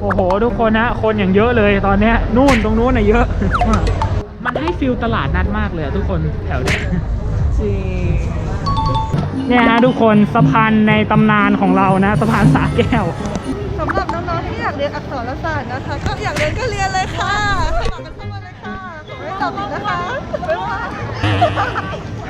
โอ้โห ทุกคนนะ คนอย่างเยอะเลยตอนเนี้ยนู่นตรงนู้นน่ะเยอะ มันให้ฟิลตลาดนัดมากเลยอะทุกคนแถวเนี้ยจริงเนี่ยฮะทุกคนสะพานในตำนานของเรานะสะพานสาแก้ว สำหรับน้องๆที่อยากเรียนอักษรศาสตร์นะคะก็อยากเรียนก็เรียนเลยค่ะสมัครกันเข้ามาเลยค่ะขอให้ตอบผิดนะคะบ๊ายบาย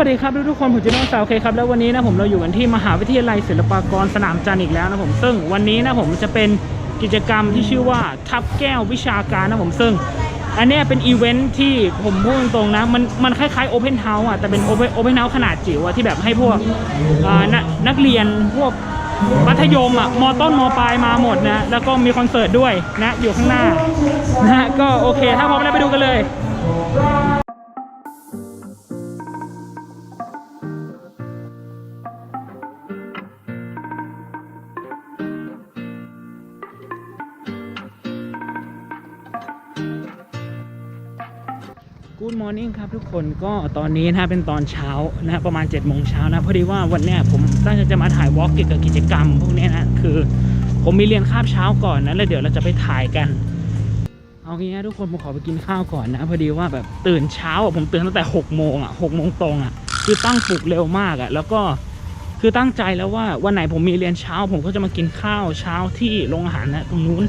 วัสดีครับทุกๆคนผมจิโน่สาวเคครับแล้ววันนี้นะผมเราอยู่กันที่มหาวิทยาลัยศิลปากรสนามจันทร์อีกแล้วนะผมซึ่งวันนี้นะผมจะเป็นกิจกรรมที่ชื่อว่าทับแก้ววิชาการนะผมซึ่ง อันนี้เป็นอีเวนท์ที่ผมพูดตรงๆนะมันมันคล้ายๆโอเพนเฮาส์อะแต่เป็นโอเพนโอเพนเฮาส์ขนาดจิ๋วอะที่แบบให้พวกนักนักเรียนพวกมัธยมอะมต้นมปลายมาหมดนะแล้วก็มีคอนเสิร์ตด้วยนะอยู่ข้างหน้านะก็โอเค ถ้าพร้อมแล้วไปดูกันเลย Good Morning ครับทุกคนก็ตอนนี้นะเป็นตอนเช้านะประมาณ7จ็ดโมงเช้านะพอดีว่าวันเนี้ยผมตั้งใจจะมาถ่ายวอล์กเกี่ยวกับกิจกรรมพวกนี้นะคือ ผมมีเรียนคาบเช้าก่อนนะแล้วเดี๋ยวเราจะไปถ่ายกัน เอางี้นะทุกคนผมขอไปกินข้าวก่อนนะพอดีว่าแบบตื่นเช้าอะผมตื่นตั้งแต่6กโมงอะหกโมงตรงอะคือตั้งปลุกเร็วมากอะแล้วก็คือตั้งใจแล้วว่าวันไหนผมมีเรียนเช้า ผมก็จะมากินข้าวเช้าที่โรงอาหารนะตรงนู้น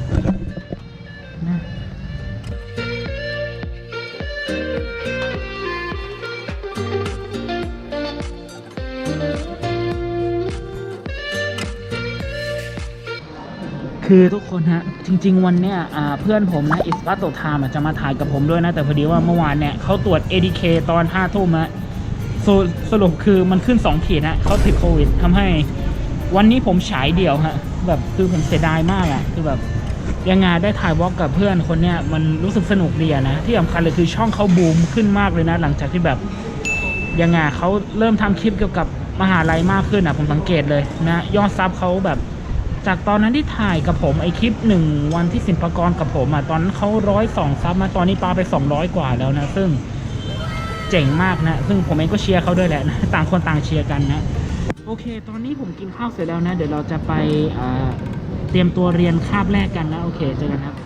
คือทุกคนฮะ จริง ๆ วันเนี้ยเพื่อนผมนะอิสปัตโตไทม์จะมาถ่ายกับผมด้วยนะ แต่พอดีว่าเมื่อวานเนี่ยเขาตรวจ ADK ตอน5ทุ่มอะสรุปสรุปคือมันขึ้น 2 ขีดฮะเขาติดโควิดทำให้วันนี้ผมฉายเดี่ยวฮะ แบบคือผมเสียดายมากอะคือแบบยังไงได้ถ่ายวอล์กกับเพื่อนคนเนี้ยมันรู้สึกสนุกดีนะ ที่สำคัญเลยคือช่องเขาบูมขึ้นมากเลยนะ หลังจากที่แบบยังไงเขาเริ่มทำคลิปเกี่ยวกับมหาลัยมากขึ้นอะผมสังเกตเลยนะ ยอดซับเขาแบบ จากตอนนั้นที่ถ่ายกับผมไอคลิปหนึ่งวันที่สินปกรกับผมอะตอนนั้นเขาร้อยสองซับมาตอนนี้ปาไปสองร้อยกว่าแล้วนะ ซึ่งเจ๋งมากนะ ซึ่งผมเองก็เชียร์เขาด้วยแหละนะต่างคนต่างเชียร์กันนะ โอเค ตอนนี้ผมกินข้าวเสร็จแล้วนะ เดี๋ยวเราจะไปเตรียมตัวเรียนคาบแรกกันนะ โอเคเจอกันครับ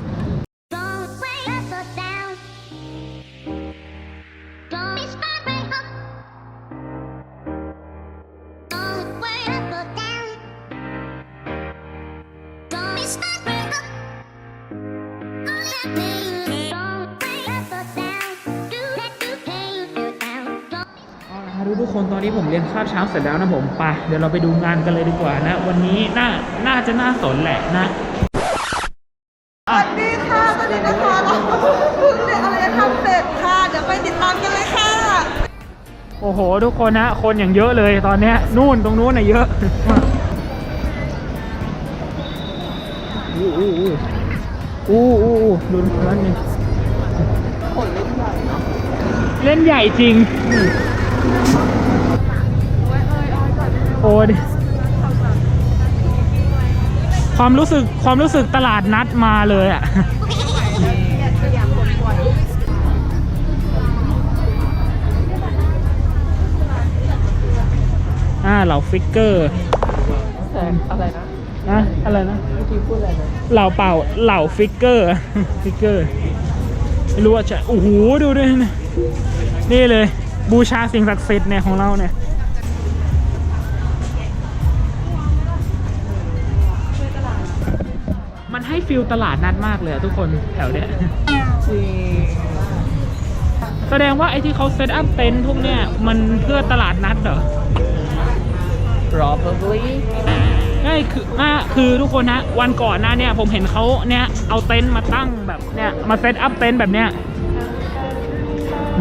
ทุกคนตอนนี้ผมเรียนคาบเช้าเสร็จแล้วนะผมไปเดี๋ยวเราไปดูงานกันเลยดีกว่านะ วันนี้น่าน่าจะน่าสนแหละนะสวัสดีค่ะตอนนี้นะคะเราเพิ่งเรียนอะไรทำเสร็จค่ะเดี๋ยวไปติดตามกันเลยค่ะ โอ้โห ทุกคนนะคนอย่างเยอะเลยตอนเนี้ยนู่นตรงนู้นน่ะเยอะอู้อู้ อู้อู้อู้อู้ดูนั่นนี่เล่นใหญ่จริง โอ้ยความรู้สึกความรู้สึกตลาดนัดมาเลยอะอ่าเหล่าฟิกเกอร์อะไรนะ นะอะไรนะเมื่อกี้พูดอะไรนะเหล่าเป่าเหล่าฟิกเกอร์ฟิกเกอร์ไม่รู้ว่าจะโอ้โหดูด้วยนะนี่เลย บูชาสิ่งศักดิ์สิทธิ์เนี่ยของเราเนี่ยมันให้ฟิลตลาดนัดมากเลยอะทุกคนแถวเนี้ยจริงแสดงว่าไอ้ที่เขาเซตอัพเต็นท์พวกเนี้ยมันเพื่อตลาดนัดเหรอ probably ใช่คืออ่าคือทุกคนนะวันก่อนหน้าเนี่ยผมเห็นเขาเนี่ยเอาเต็นท์มาตั้งแบบเนี่ยมาเซตอัพเต็นท์แบบเนี้ย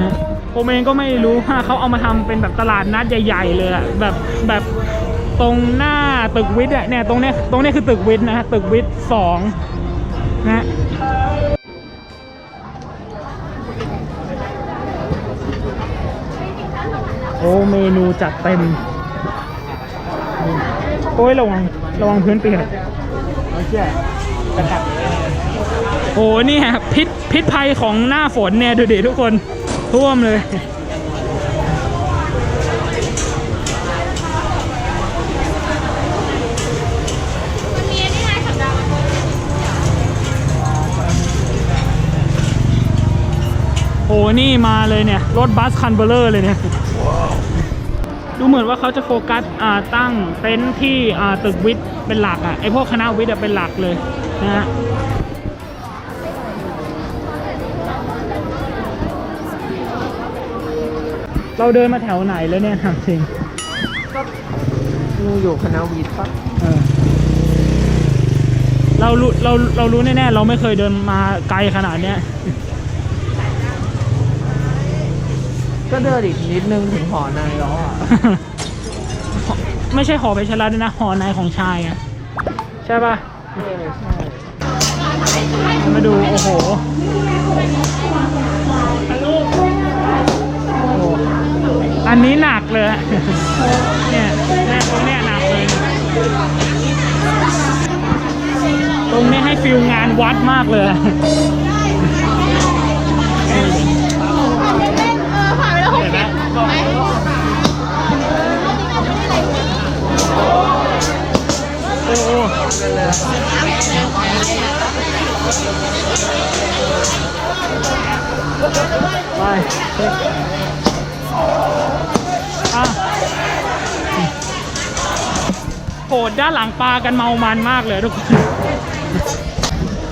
นะผมเองก็ไม่รู้ว่าเขาเอามาทำเป็นแบบตลาดนัดใหญ่ ๆ เลยอะแบบแบบตรงหน้าตึกวิทย์อะเนี่ยตรงเนี้ยตรงเนี้ยคือตึกวิทย์นะฮะตึกวิทย์สองนะโอ้เมนูจัดเต็ม โอ้ยระวังระวังพื้นเปียกโอ้เนี่ยพิษพิพิษภัยของหน้าฝนเนี่ยดูดิทุกคนท่วมเลยโอ้นี่มาเลยเนี่ย รถบัสคันเบลเลอร์เลยเนี่ย ดูเหมือนว่าเขาจะโฟกัสอ่าตั้งเต็นท์ที่อ่าตึกวิทย์เป็นหลักอะไอพวกคณะวิทย์อะเป็นหลักเลยนะฮะเราเดินมาแถวไหนแล้วเนี่ยถามจริงกูอยู่คณะวิทย์ปะเออเรารู้เราเรารู้แน่ๆเราไม่เคยเดินมาไกลขนาดเนี้ย ก็เดินอีกนิดนึงถึงหอนายแล้วอะ ไม่ใช่หอเพชรรัด้วยนะหอในของชายไงใช่ปะเออใช่มาดู โอ้โหโอ้อันนี้หนักเลย เนี่ยแม่ตรงเนี้ยหนักเลย ตรงนี้ให้ฟิลงานวัดมากเลย ไปอะโหด้านหลังปลากันเมามันมากเลยทุกคน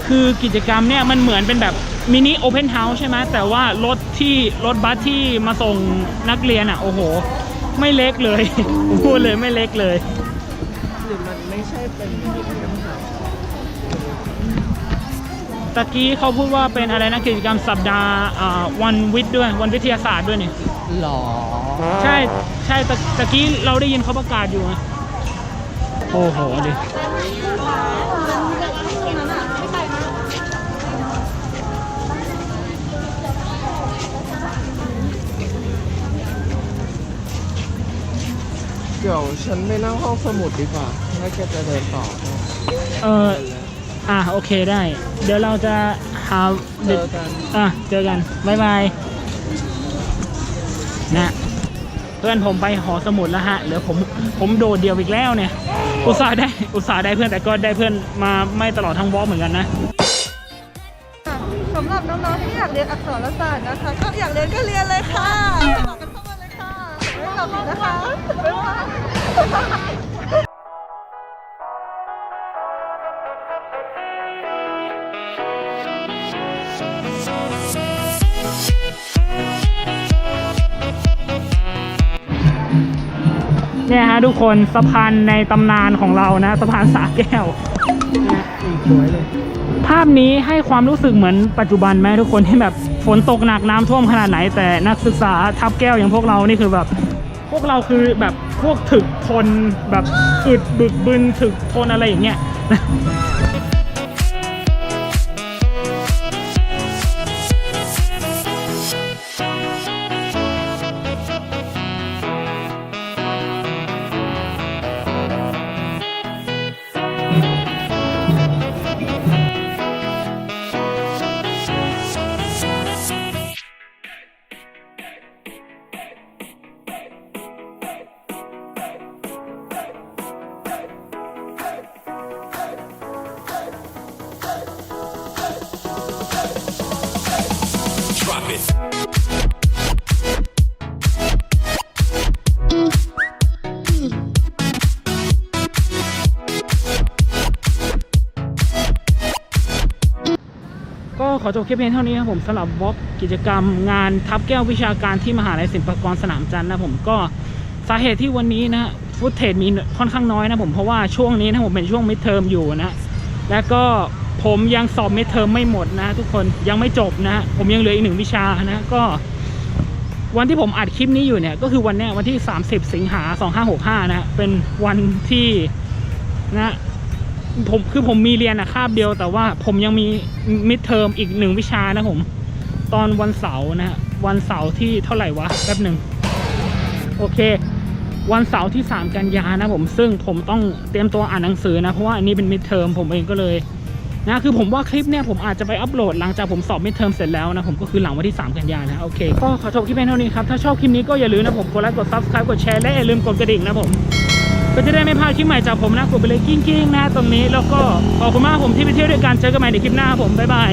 คือกิจกรรมเนี่ยมันเหมือนเป็นแบบมินิโอเพนเฮาส์ใช่ไหมแต่ว่ารถที่รถบัสที่มาส่งนักเรียนอะ โอ้โห ไม่เล็กเลย พูดเลยไม่เล็กเลย หรือมันไม่ใช่เป็นกิจกรรมหา ตะกี้เขาพูดว่าเป็นอะไรนะกิจกรรมสัปดาห์อ่าวันวิทย์ด้วยวันวิทยาศาสตร์ด้วยนี่หรอ ใช่ใช่ตะตะกี้เราได้ยินเขาประกาศอยู่ไงโอ้โหดิเดี๋ยวฉันไปนั่งห้องสมุดดีกว่าแล้วแกจะเดินต่อ เออ อะโอเคได้ เดี๋ยวเราจะหาเจอกัน อะเจอกันบายบายนะเพื่อนผมไปหอสมุดแล้วฮะเหลือผมผมโดดเดียวอีกแล้วเนี่ย อุตส่าห์ได้อุตส่าห์ได้เพื่อนแต่ก็ได้เพื่อนมาไม่ตลอดทั้งวอล์กเหมือนกันนะ สำหรับน้องๆที่อยากเรียนอักษรศาสตร์นะคะ ก็อยากเรียนก็เรียนเลยค่ะสมัครกันเข้ามาเลยค่ะไม่ตอบผิดนะคะบ๊ายบาย เนี่ยฮะทุกคนสะพานในตำนานของเรานะสะพานสาแก้วสวยเลยภาพนี้ให้ความรู้สึกเหมือนปัจจุบันไหมทุกคนที่แบบฝนตกหนักน้ำท่วมขนาดไหน แต่นักศึกษาทับแก้วอย่างพวกเรานี่คือแบบ พวกเราคือแบบพวกถึกทนแบบอึดบึกบึนถึกทนอะไรอย่างเงี้ย ก็ขอจบคลิปเพียงเท่านี้ครับผมสำหรับบล็อกกิจกรรมงานทับแก้ววิชาการที่มหาลัยศิลปากรสนามจันทร์นะผมก็สาเหตุที่วันนี้นะฟุตเทจมีค่อนข้างน้อยนะผมเพราะว่าช่วงนี้นะผมเป็นช่วงมิดเทอมอยู่นะแล้วก็ผมยังสอบมิดเทอมไม่หมดนะทุกคนยังไม่จบนะผมยังเหลืออีกหนึ่งวิชานะก็ วันที่ผมอัดคลิปนี้อยู่เนี่ยก็คือวันเนี้ยวันที่ 30 สิงหา2565นะเป็นวันที่นะ ผมคือผมมีเรียนอะคาบเดียวแต่ว่าผมยังมีมิดเทอมอีกหนึ่งวิชานะผม ตอนวันเสาร์นะฮะวันเสาร์ที่เท่าไหร่วะแป๊บหนึ่งโอเค วันเสาร์ที่ 3 กันยานะผมซึ่งผมต้องเตรียมตัวอ่านหนังสือนะเพราะว่าอันนี้เป็นมิดเทอมผมเองก็เลยนะคือผมว่าคลิปเนี่ยผมอาจจะไปอัปโหลดหลังจากผมสอบมิดเทอมเสร็จแล้วนะผมก็คือหลังวันที่ 3 กันยานะโอเคก็ขอจบคลิปเพียงเท่านี้ครับถ้าชอบคลิปนี้ก็อย่าลืมนะผมกดไลค์กด subscribe กดแชร์และอย่าลืมกดกระดิ่งนะผม ก็จะได้ไม่พลาดคลิปใหม่จากผมนะกดไปเลยกิ้งๆนะตรงนี้แล้วก็ขอบคุณมากผมที่ไปเที่ยวด้วยกันเจอกันใหม่ในคลิปหน้าผมบ๊ายบาย